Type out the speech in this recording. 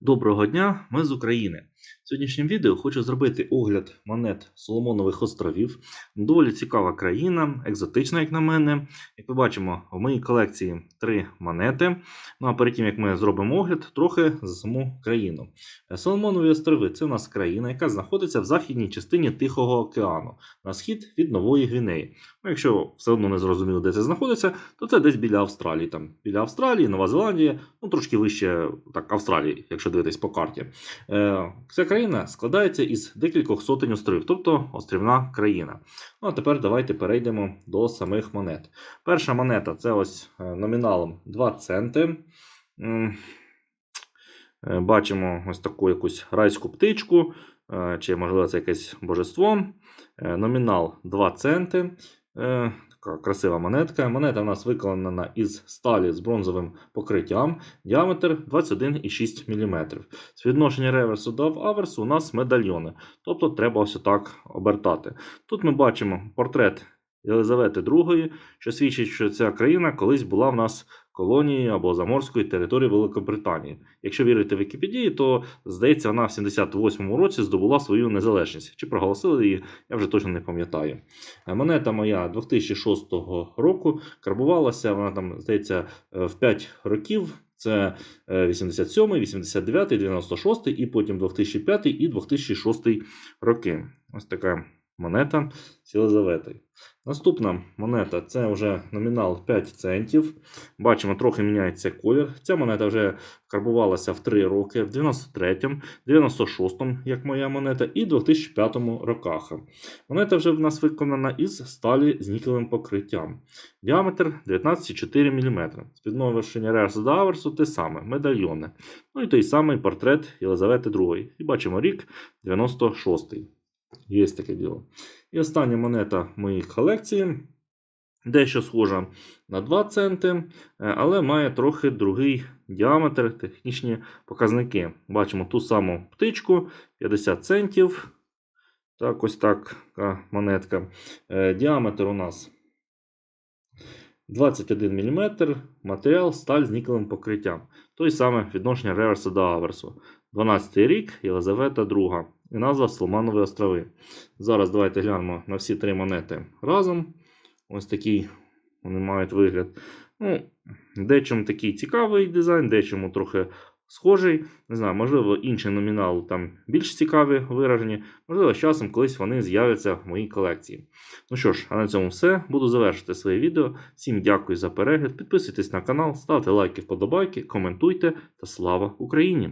Доброго дня, ми з України. В сьогоднішнім відео хочу зробити огляд монет Соломонових островів. Доволі цікава країна, екзотична, як на мене. Як ми бачимо, в моїй колекції три монети. Ну а перед тим як ми зробимо огляд, трохи за саму країну. Е, Соломонові острови це у нас країна, яка знаходиться в західній частині Тихого океану, на схід від Нової Гвінеї. Ну, якщо все одно не зрозуміло, де це знаходиться, то це десь біля Австралії. Там біля Австралії, Нова Зеландія, ну трошки вище так, Австралії, якщо дивитись по карті. Е, Ця країна складається із декількох сотень островів, тобто острівна країна. Ну а тепер давайте перейдемо до самих монет. Перша монета це ось е, номіналом 2 центи. Е, Бачимо ось таку якусь райську птичку, чи можливо це якесь божество. Номінал 2 центи. Така красива монетка. Монета у нас виконана із сталі з бронзовим покриттям. Діаметр 21,6 мм. Співвідношення реверсу до аверсу у нас медальйони. Тобто треба ось так обертати. Тут ми бачимо портрет Єлизавети II, що свідчить, що ця країна колись була в нас колонією або заморською територією Великобританії. Якщо вірити Вікіпедії, то здається, вона в 78-му році здобула свою незалежність. Чи проголосили її, я вже точно не пам'ятаю. Е, Монета моя 2006 року карбувалася, вона там, здається, е, в 5 років. Це е, 87, 89, 96 і потім 2005 і 2006 роки. Ось така монета з Єлизаветою. Наступна монета це вже номінал 5 центів. Бачимо, трохи міняється колір. Ця монета вже карбувалася в 3 роки, в 93-му, 96-му, як моя монета, і 2005 роках. Монета вже в нас виконана із сталі з нікелевим покриттям. Діаметр 19,4 мм. Спідновищення реверсу до аверсу те саме, медальйони. Ну і той самий портрет Єлизавети II. І бачимо рік 96-й. Є таке діло. І остання монета моєї колекції. Дещо схожа на 2 центи, е, але має трохи другий діаметр, технічні показники. Бачимо ту саму птичку 50 центів. Так, ось така монетка. Е, Діаметр у нас 21 мм, матеріал сталь з нікелевим покриттям. Той саме відношення реверсу до аверсу. 12 рік, Єлизавета II. І назва Соломанові острови. Зараз давайте глянемо на всі три монети разом. Ось такий вони мають вигляд. Ну, Дечому такий цікавий дизайн, дечому трохи схожий. Не знаю, можливо, інший номінал там більш цікаві виражені. Можливо, з часом колись вони з'являться в моїй колекції. Ну що ж, а на цьому все. Буду завершити своє відео. Всім дякую за перегляд. Підписуйтесь на канал, ставте лайки, вподобайки, коментуйте та слава Україні!